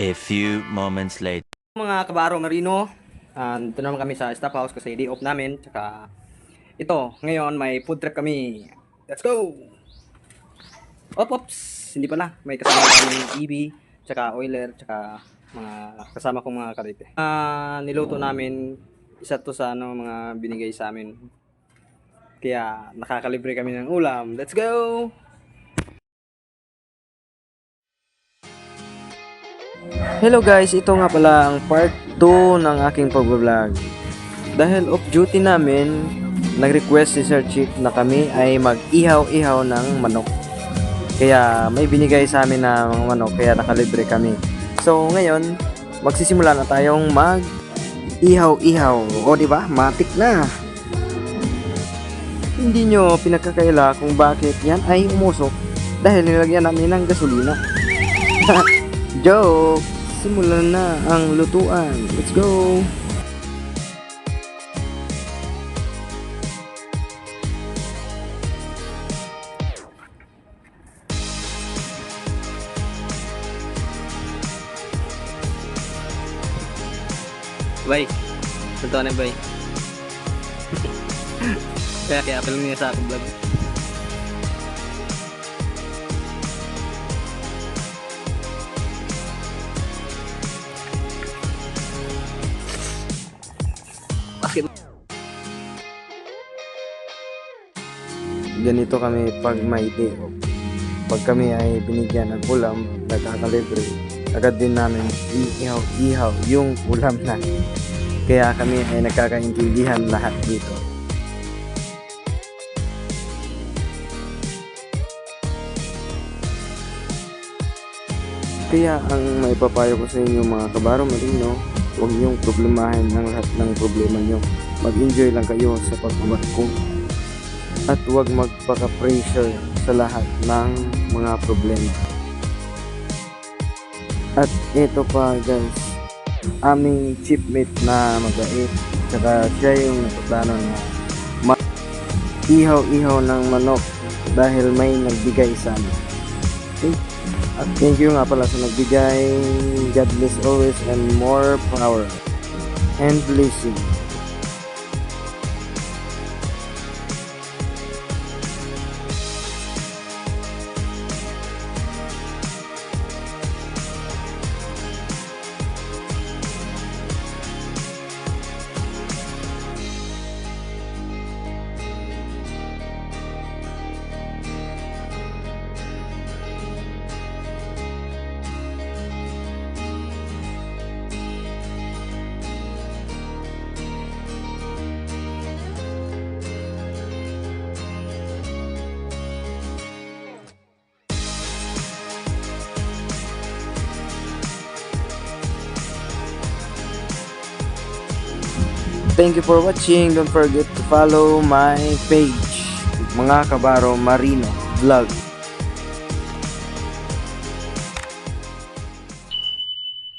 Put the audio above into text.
A few moments later. Mga kabaro marino, uh, ito naman kami sa staff house kasi day off namin. Tsaka ito, ngayon may food trip kami. Let's go! Op, ops! Hindi pala. May kasama kami EB, tsaka oiler, tsaka mga kasama kong mga karite. Ah, niluto namin isa to sa ano, mga binigay sa amin. Kaya nakakalibre kami ng ulam. Let's go! Hello guys, ito nga pala ang part 2 ng aking pag-vlog. Dahil off duty namin, nag-request si Sir Chief na kami ay mag-ihaw-ihaw ng manok. Kaya may binigay sa amin na manok, kaya nakalibre kami. So ngayon, magsisimula na tayong mag ihaw-ihaw. O di ba? Matik na. Hindi nyo pinagkakaila kung bakit yan ay umusok dahil nilagyan namin ng gasolina. Joke! Simulan na ang lutuan. Let's go! Bay, lutuan na bay. kaya kaya apel niya sa akong vlog. Ganito kami pag may day off. Pag kami ay binigyan ng ulam, nagkakalibre, agad din namin iihaw-ihaw yung ulam na. Kaya kami ay nagkakaintindihan lahat dito. Kaya ang maipapayo ko sa inyo mga kabaro marino, huwag niyong problemahin ang lahat ng problema niyo. Mag-enjoy lang kayo sa pagbabarko at huwag magpaka-pressure sa lahat ng mga problema. At ito pa guys, aming chipmate na mabait, saka siya yung nagpaplano na ihaw-ihaw ng manok dahil may nagbigay sa amin. Okay? At thank you nga pala sa nagbigay. God bless always and more power and blessing. Thank you for watching. Don't forget to follow my page, mga Kabaro Marino Vlog.